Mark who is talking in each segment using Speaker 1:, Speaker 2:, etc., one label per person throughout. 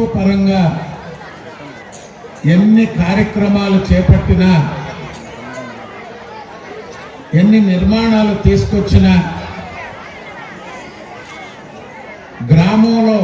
Speaker 1: ప్రభుత్వ పరంగా ఎన్ని కార్యక్రమాలు చేపట్టినా ఎన్ని నిర్మాణాలు తీసుకొచ్చినా గ్రామంలో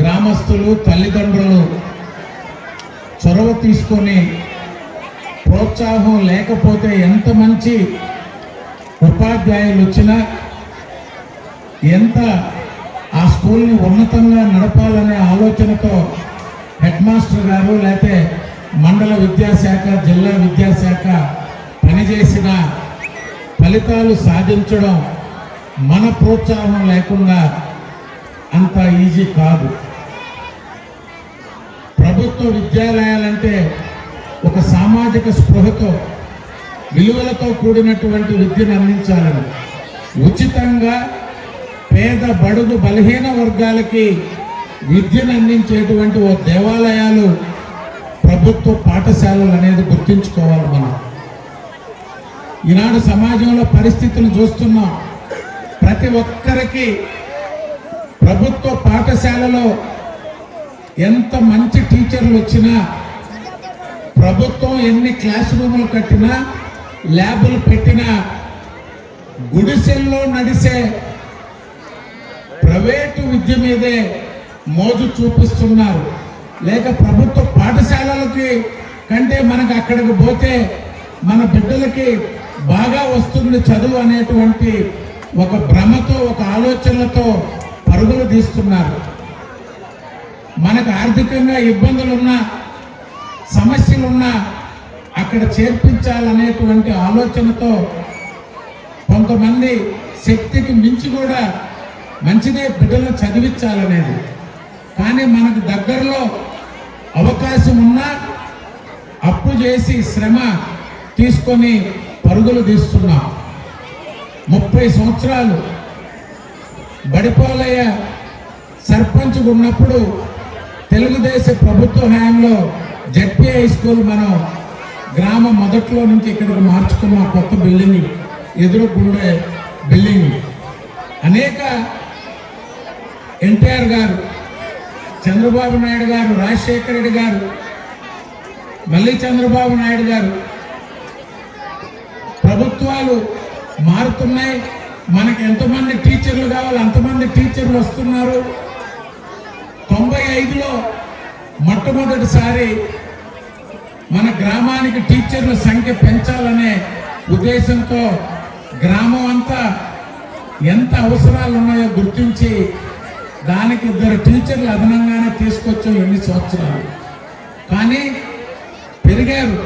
Speaker 1: గ్రామస్తులు తల్లిదండ్రులు చొరవ తీసుకొని ప్రోత్సాహం లేకపోతే ఎంత మంచి ఉపాధ్యాయులు వచ్చినా ఎంత స్కూల్ని ఉన్నతంగా నడపాలనే ఆలోచనతో హెడ్ మాస్టర్ గారు లేకపోతే మండల విద్యాశాఖ జిల్లా విద్యాశాఖ పనిచేసిన ఫలితాలు సాధించడం మన ప్రోత్సాహం లేకుండా అంత ఈజీ కాదు. ప్రభుత్వ విద్యాలయాలంటే ఒక సామాజిక స్పృహతో విలువలతో కూడినటువంటి విద్యను అందించాలని ఉచితంగా పేద బడుగు బలహీన వర్గాలకి విద్యను అందించేటువంటి ఓ దేవాలయాలు ప్రభుత్వ పాఠశాలలు అనేది గుర్తుంచుకోవాలి మనం. ఈనాడు సమాజంలో పరిస్థితులు చూస్తున్నాం. ప్రతి ఒక్కరికి ప్రభుత్వ పాఠశాలలో ఎంత మంచి టీచర్లు వచ్చినా ప్రభుత్వం ఎన్ని క్లాస్ రూములు కట్టినా ల్యాబులు పెట్టినా గుడిసెల్లో నడిసే ప్రైవేటు విద్య మీదే మోజు చూపిస్తున్నారు. లేక ప్రభుత్వ పాఠశాలలకి కంటే మనకు అక్కడికి పోతే మన బిడ్డలకి బాగా వస్తుంది చదువు అనేటువంటి ఒక భ్రమతో ఒక ఆలోచనలతో పరుగులు తీస్తున్నారు. మనకు ఆర్థికంగా ఇబ్బందులున్నా సమస్యలున్నా అక్కడ చేర్పించాలనేటువంటి ఆలోచనతో కొంతమంది శక్తికి మించి కూడా మంచిదే బిడ్డలను చదివించాలనేది. కానీ మనకు దగ్గరలో అవకాశం ఉన్నా అప్పు చేసి శ్రమ తీసుకొని పరుగులు తీస్తున్నాం. ముప్పై సంవత్సరాలు బడిపోలయ్య సర్పంచ్ ఉన్నప్పుడు తెలుగుదేశ ప్రభుత్వ హయాంలో జడ్పీ హై స్కూల్ మనం గ్రామం మొదట్లో నుంచి ఇక్కడికి మార్చుకున్న కొత్త బిల్డింగ్ ఎదురుకుండే బిల్డింగ్. అనేక ఎన్టీఆర్ గారు చంద్రబాబు నాయుడు గారు రాజశేఖర రెడ్డి గారు మళ్ళీ చంద్రబాబు నాయుడు గారు ప్రభుత్వాలు మారుతున్నాయి. మనకి ఎంతమంది టీచర్లు కావాలి అంతమంది టీచర్లు వస్తున్నారు. తొంభై ఐదులో మొట్టమొదటిసారి మన గ్రామానికి టీచర్ల సంఖ్య పెంచాలనే ఉద్దేశంతో గ్రామం అంతా ఎంత అవసరాలు ఉన్నాయో గుర్తించి దానికి ఇద్దరు టీచర్లు అదనంగానే తీసుకొచ్చాం ఎన్ని సంవత్సరాలు. కానీ పెరిగారు.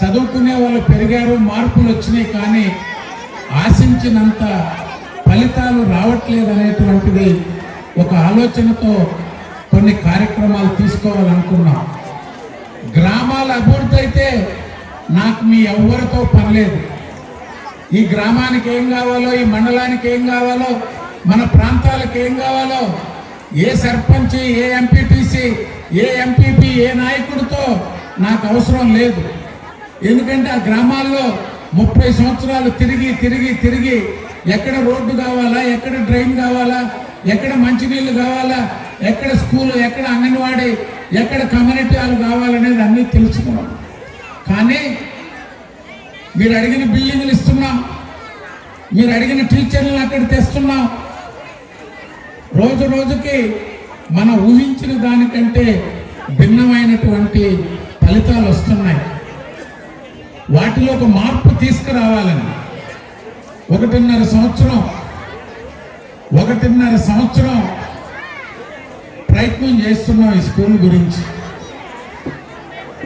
Speaker 1: చదువుకునే వాళ్ళు పెరిగారు మార్పులు వచ్చినాయి కానీ ఆశించినంత ఫలితాలు రావట్లేదు అనేటువంటిది ఒక ఆలోచనతో కొన్ని కార్యక్రమాలు తీసుకోవాలనుకున్నాం. గ్రామాల అభివృద్ధి అయితే నాకు మీ ఎవ్వరితో పర్లేదు. ఈ గ్రామానికి ఏం కావాలో ఈ మండలానికి ఏం కావాలో మన ప్రాంతాలకు ఏం కావాలో ఏ సర్పంచ్ ఏ ఎంపీటీసీ ఏ ఎంపీపీ ఏ నాయకుడితో నాకు అవసరం లేదు. ఎందుకంటే ఆ గ్రామాల్లో ముప్పై సంవత్సరాలు తిరిగి తిరిగి తిరిగి ఎక్కడ రోడ్డు కావాలా ఎక్కడ డ్రైన్ కావాలా ఎక్కడ మంచినీళ్ళు కావాలా ఎక్కడ స్కూల్ ఎక్కడ అంగన్వాడీ ఎక్కడ కమ్యూనిటీ హాల్ కావాలనేది అన్నీ తెలుసుకున్నాం. కానీ మీరు అడిగిన బిల్డింగ్లు ఇస్తున్నాం. మీరు అడిగిన టీచర్లను అక్కడ తెస్తున్నాం. రోజు రోజుకి మనం ఊహించిన దానికంటే భిన్నమైనటువంటి ఫలితాలు వస్తున్నాయి. వాటిలో ఒక మార్పు తీసుకురావాలని ఒకటిన్నర సంవత్సరం ఒకటిన్నర సంవత్సరం ప్రయత్నం చేస్తున్నాం ఈ స్కూల్ గురించి.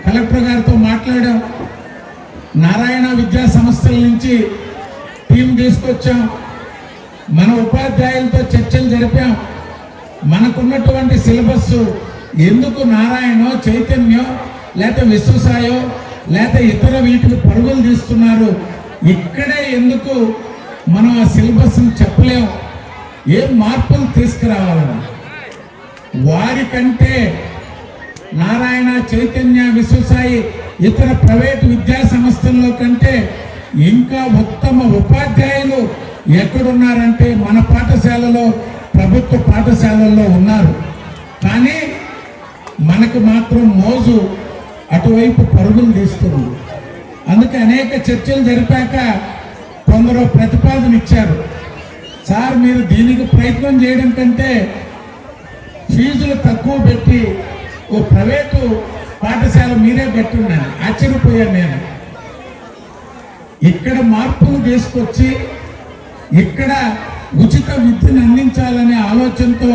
Speaker 1: కలెక్టర్ గారితో మాట్లాడాం. నారాయణ విద్యా సంస్థల నుంచి టీం తీసుకొచ్చాం. మన ఉపాధ్యాయులతో చర్చలు జరిపాం. మనకున్నటువంటి సిలబస్ ఎందుకు నారాయణో చైతన్యో లేక విశ్వసాయో లేక ఇతర వీటికి పరుగులు తీస్తున్నారు? ఇక్కడే ఎందుకు మనం ఆ సిలబస్ని చెప్పలేం? ఏం మార్పులు తీసుకురావాలని వారికంటే నారాయణ చైతన్య విశ్వసాయి ఇతర ప్రైవేటు విద్యా సంస్థల్లో కంటే ఇంకా ఉత్తమ ఉపాధ్యాయులు ఎక్కడున్నారంటే మన పాఠశాలలో ప్రభుత్వ పాఠశాలల్లో ఉన్నారు. కానీ మనకు మాత్రం మోజు అటువైపు పరుగులు తీస్తుంది. అందుకే అనేక చర్చలు జరిపాక కొందరు ప్రతిపాదన ఇచ్చారు. సార్ మీరు దీనికి ప్రయత్నం చేయడం కంటే ఫీజులు తక్కువ పెట్టి ఓ ప్రైవేటు పాఠశాల మీరే పెట్టున్నాను. ఆశ్చర్యపోయాను నేను. ఇక్కడ మార్పులు తీసుకొచ్చి ఇక్కడ ఉచిత విద్యను అందించాలనే ఆలోచనతో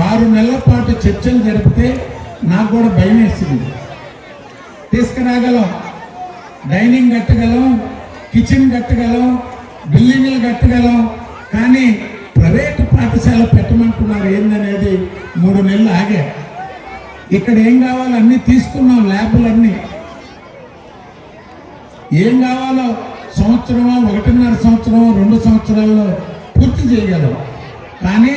Speaker 1: ఆరు నెలల పాటు చర్చలు జరిపితే నాకు కూడా భయం వేసింది. తీసుకురాగలం. డైనింగ్ కట్టగలం కిచెన్ కట్టగలం బిల్డింగ్లు కట్టగలం. కానీ ప్రైవేట్ పాఠశాల పెట్టమంటున్నారు ఏందనేది మూడు నెలలు ఆగా. ఇక్కడ ఏం కావాలో అన్నీ తీసుకున్నాం ల్యాబులన్నీ. ఏం కావాలో సంవత్సరమో ఒకటిన్నర సంవత్సరమో రెండు సంవత్సరాల్లో పూర్తి చేయగలం కానీ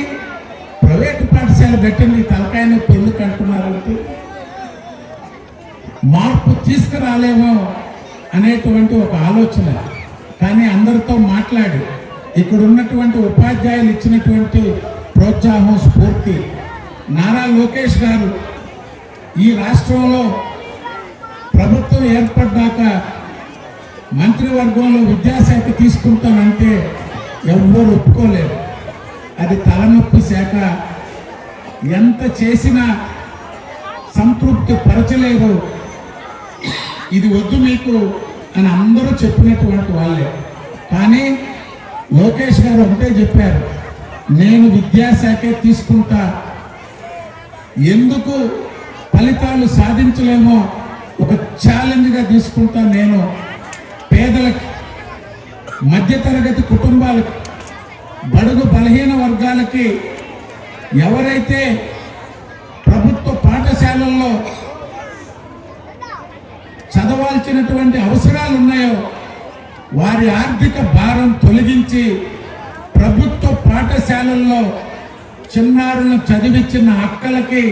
Speaker 1: ప్రైవేట్ పాఠశాల పెట్టింది తలకాయ నొప్పి ఎందుకు అంటున్నారంటే మార్పు తీసుకురాలేమో అనేటువంటి ఒక ఆలోచన. కానీ అందరితో మాట్లాడి ఇక్కడ ఉన్నటువంటి ఉపాధ్యాయులు ఇచ్చినటువంటి ప్రోత్సాహం స్ఫూర్తి. నారా లోకేష్ గారు ఈ రాష్ట్రంలో ప్రభుత్వం ఏర్పడ్డాక మంత్రివర్గంలో విద్యాశాఖ తీసుకుంటానంటే ఎవ్వరు ఒప్పుకోలేరు. అది తలనొప్పి శాఖ. ఎంత చేసినా సంతృప్తి పరచలేదు. ఇది వద్దు మీకు అని అందరూ చెప్పినటువంటి వాళ్ళే. కానీ లోకేష్ గారు ఒకటే చెప్పారు నేను విద్యాశాఖే తీసుకుంటా. ఎందుకు ఫలితాలు సాధించలేమో ఒక ఛాలెంజ్గా తీసుకుంటా నేను. పేదలకి మధ్యతరగతి కుటుంబాలకి బడుగు బలహీన వర్గాలకి ఎవరైతే ప్రభుత్వ పాఠశాలల్లో చదవాల్సినటువంటి అవసరాలు ఉన్నాయో వారి ఆర్థిక భారం తొలగించి ప్రభుత్వ పాఠశాలల్లో చిన్నారులను చదివించిన అక్కలకి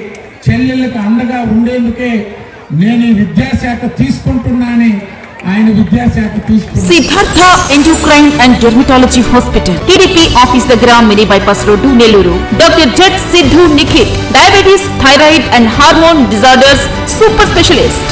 Speaker 1: చెల్లెళ్ళకి అండగా ఉండేందుకే నేను ఈ విద్యాశాఖ తీసుకుంటున్నానని ఆయన విద్యాశాఖ తీసుకున్నారు
Speaker 2: Siddhartha endocrine and dermatology hospital TDP office దగ్గర mini bypass road Nellore doctor jet Siddhu Nikhil diabetes thyroid and hormone disorders super specialist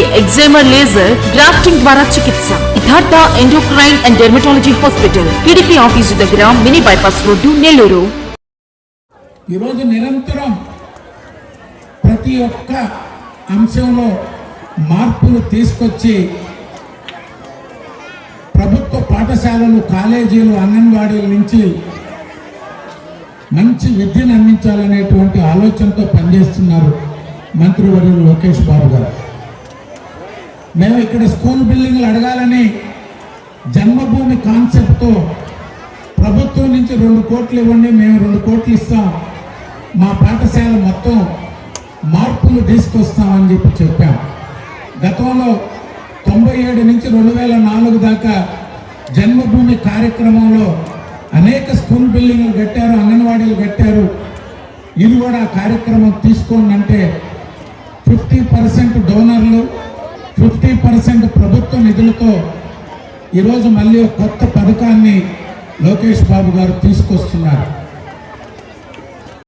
Speaker 2: ఎగ్జామర్ laser grafting ద్వారా చికిత్స. Siddhartha endocrine and dermatology hospital TDP office దగ్గర mini bypass road Nellore.
Speaker 1: ఈరోజు నిరంతరం ప్రతి ఒక్క అంశంలో మార్పులు తీసుకొచ్చి ప్రభుత్వ పాఠశాలలు కాలేజీలు అంగన్వాడీల నుంచి మంచి విద్యను అందించాలనేటువంటి ఆలోచనతో పనిచేస్తున్నారు మంత్రివర్యులు లోకేష్ బాబు గారు. మేము ఇక్కడ స్కూల్ బిల్డింగ్లు అడగాలని జన్మభూమి కాన్సెప్ట్తో ప్రభుత్వం నుంచి రెండు కోట్లు ఇవ్వండి మేము రెండు కోట్లు ఇస్తాం. మా పాఠశాల మొత్తం మార్పులు తీసుకొస్తామని చెప్పి చెప్పాం. గతంలో తొంభై ఏడు నుంచి రెండు వేల నాలుగు దాకా జన్మభూమి కార్యక్రమంలో అనేక స్కూల్ బిల్డింగ్లు కట్టారు అంగన్వాడీలు కట్టారు. ఇది కూడా కార్యక్రమం తీసుకోండి అంటే ఫిఫ్టీ పర్సెంట్ డోనర్లు ఫిఫ్టీ పర్సెంట్ ప్రభుత్వ నిధులతో ఈరోజు మళ్ళీ కొత్త పథకాన్ని లోకేష్ బాబు గారు తీసుకొస్తున్నారు.